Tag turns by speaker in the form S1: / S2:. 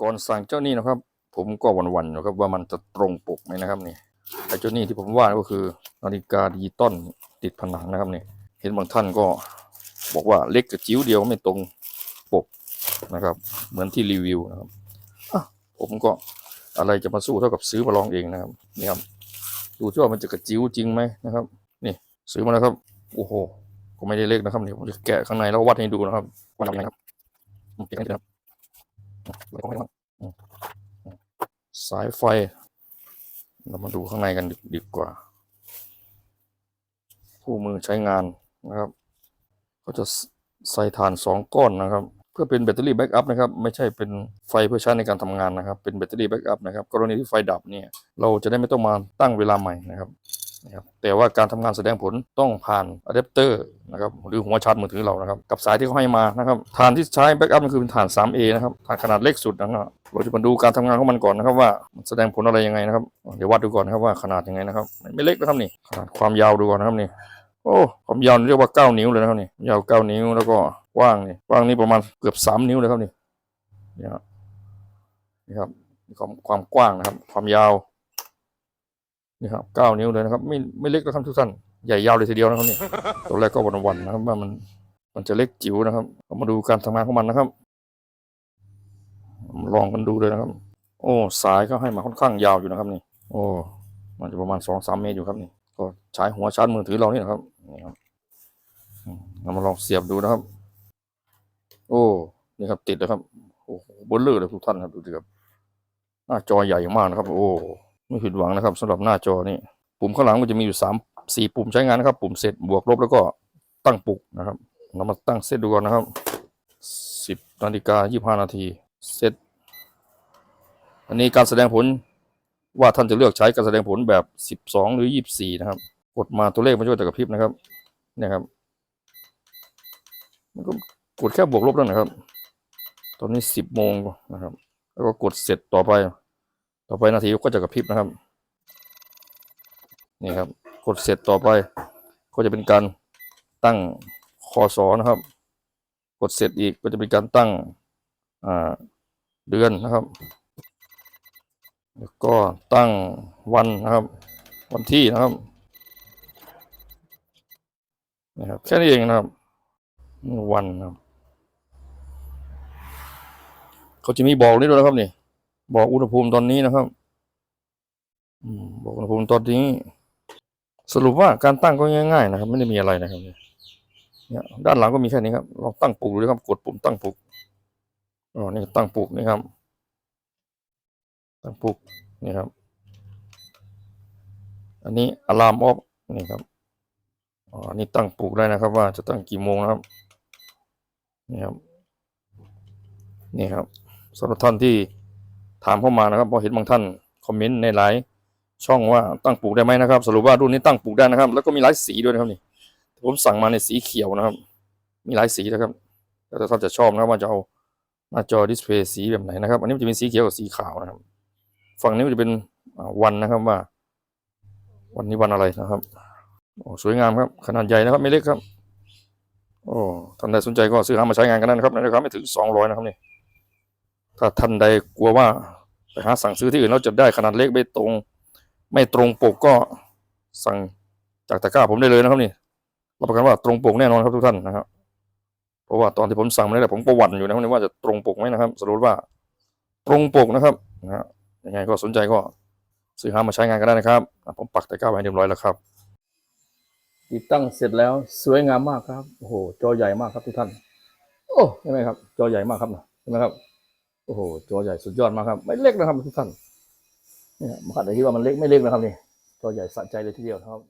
S1: ก่อนสั่งเจ้านี่นะครับ ผมก็หวันๆอยู่ครับ ว่ามันจะตรงปกไหมนะครับนี่ไอ้เจ้านี่ที่ผมว่าก็คือนาฬิกาดิจิตอลติดผนังนะครับนี่เห็นบางท่านก็บอกว่าเล็กกับจิ๋วเดียวไม่ตรงปกนะครับ เหมือนที่รีวิวนะครับผมก็อะไรจะมาสู้เท่ากับซื้อมาลองเองนะครับนี่ครับดูที่ว่ามันจะกระจิ๋วจริงไหมนะครับ นี่ซื้อมาแล้วครับโอ้โหก็ไม่ได้เล็กนะครับนี่ผมจะแกะข้างในแล้ววัดให้ดูนะครับว่าทำยังไงครับเก็บให้ดูนะครับ สายไฟ เรามาดูข้างในกันดีดีกว่าคู่มือใช้งานนะครับ ก็จะใส่ถ่านสองก้อนนะครับ เพื่อเป็นแบตเตอรี่แบ็กอัพนะครับ ไม่ใช่เป็นไฟเพื่อใช้ในการทำงานนะครับ เป็นแบตเตอรี่แบ็กอัพนะครับ กรณีที่ไฟดับเนี่ย เราจะได้ไม่ต้องมาตั้งเวลาใหม่นะครับ นะครับแต่ว่าการทำงอะแสดงผลต้องผ่านอะแดปเตอร์นะครับหรือหัวชาร์จมือถือเรานะครับกับสายที่เขาให้มานะครับฐานที่ใช้แบ็กอัพก็คือเป็นฐาน 3A นะครับฐานขนาดเล็กสุดนะครับเราจะมาดูการทำงานของมันก่อนนะครับว่าแสดงผลอะไรยังไงนะครับเดี๋ยววัดดูก่อนนะครับว่าขนาดยังไงนะครับไม่เล็กนะครับนี่ขนาดความยาวดูก่อนนะครับนี่โอ้ความยาวเรียกว่า 9 นิ้วเลยนะครับนี่ยาว 9 นิ้วแล้วก็กว้างนี่กว้างนี่ประมาณเกือบ 3 นิ้วเลยครับนี่นี่ครับความความกว้างนะครับ ความยาว นี่ครับเก้านิ้วเลยนะครับ ไม่ไม่เล็กนะครับทุกท่านใหญ่ยาวเลยทีเดียวนะครับนี่ตอนแรกก็วันๆนะครับว่ามันมันจะเล็กจิ๋วนะครับเรามาดูการทำงานของมันนะครับ ลองกันดูเลยนะครับ โอ้สายก็ให้มาค่อนข้างยาวอยู่นะครับนี่ โอ้มันจะประมาณสองสามเมตรอยู่ครับนี่ ก็ใช้หัวชาร์จมือถือเรานี่นะครับนี่ครับอืมเรามาลองเสียบดูนะครับ โอ้นี่ครับติดนะครับโอ้โหเบนเลือเลยทุกท่านครับดูดิครับหน้าจอใหญ่มากนะครับ โอ้ ไม่ผิดหวังนะครับสำหรับหน้าจอนี่ปุ่มข้างหลังมันจะมีอยู่สามสี่ปุ่มใช้งานนะครับ ปุ่มเซตบวกลบแล้วก็ตั้งปลุกนะครับเรามาตั้งเซตดูก่อนนะครับสิบนาฬิกายี่ห้านาทีเซตอันนี้การแสดงผลว่าท่านจะเลือกใช้การแสดงผลแบบสิบสองหรือยี่สี่นะครับ กดมาตัวเลขมันจะกระพริบนะครับเนี่ยครับมันก็กดแค่บวกลบแล้วนะครับ ตอนนี้สิบโมงนะครับ แล้วก็กดเสร็จต่อไป ต่อไปนาทีก็จะกระพริบนะครับ นี่ครับ กดเสร็จต่อไป ก็จะเป็นการตั้งคอสอนะครับ กดเสร็จอีกก็จะเป็นการตั้งเดือนนะครับ แล้วก็ตั้งวันนะครับ วันที่นะครับนะครับแค่นี้เองนะครับ วันนะครับเขาจะมีบอกนี่ด้วยนะครับนี่ บอกอุณหภูมิตอนนี้นะครับบอกอุณหภูมิตอนนี้ สรุปว่าการตั้งก็ง่าย ๆ นะครับ ไม่ได้มีอะไรนะครับเนี่ยด้านหลังก็มีแค่นี้ครับเราตั้งปลุกดูนะครับ กดปุ่มตั้งปลุกอ๋อนี่ตั้งปลุกนี่ครับ ตั้งปลุกนี่ครับ อันนี้อะลามออฟนี่ครับอ๋อนนี้ตั้งปลุกได้นะครับ ว่าจะตั้งกี่โมงนะครับนี่ครับนี่ครับสำหรับท่านที่ ถามเข้ามานะครับพอเห็นบางท่านคอมเมนต์ในหลายช่องว่าตั้งปลูกได้ไหมนะครับ สรุปว่ารุ่นนี้ตั้งปลูกได้นะครับ แล้วก็มีหลายสีด้วยนะครับนี่ผมสั่งมาในสีเขียวนะครับ มีหลายสีนะครับแล้วแต่ท่านจะชอบนะครับว่าจะเอาหน้าจอดิสเพย์สีแบบไหนนะครับ อันนี้มันจะเป็นสีเขียวกับสีขาวนะครับ ฝั่งนี้มันจะเป็นวันนะครับว่า วันนี้วันอะไรนะครับโอ้สวยงามครับ ขนาดใหญ่นะครับ ไม่เล็กครับ โอ้ท่านใดสนใจก็ซื้อหามาใช้งานกันได้นะครับในราคาไม่ถึงสองร้อยนะครับนี่ ถ้าท่านใดกลัวว่าไปหาสั่งซื้อที่อื่นแล้วจะได้ขนาดเล็กไม่ตรง ไม่ตรงปกก็สั่งจากตะกร้าผมได้เลยนะครับนี่รับประกันว่าตรงปกแน่นอนครับทุกท่านนะครับเพราะว่าตอนที่ผมสั่งมาเนี่ยผมประวัติอยู่นะครับว่าจะตรงปกไหมนะครับ สรุปว่าตรงปกนะครับนะฮะยังไงก็สนใจก็ซื้อหามาใช้งานกันได้นะครับ ผมปักตะกร้าไว้เรียบร้อยแล้วครับ ติดตั้งเสร็จแล้วสวยงามมากครับโอ้โหจอใหญ่มากครับทุกท่าน โอ้ใช่ไหมครับ จอใหญ่มากครับนะใช่ไหมครับ อ้โหจอใหญ่สุดยอดมากครับ ไม่เล็กนะครับทุกท่านเนี่ยบางท่านอาจจะคิดว่ามันเล็กไม่เล็กนะครับนี่จอใหญ่สะใจเลยทีเดียวนะครับ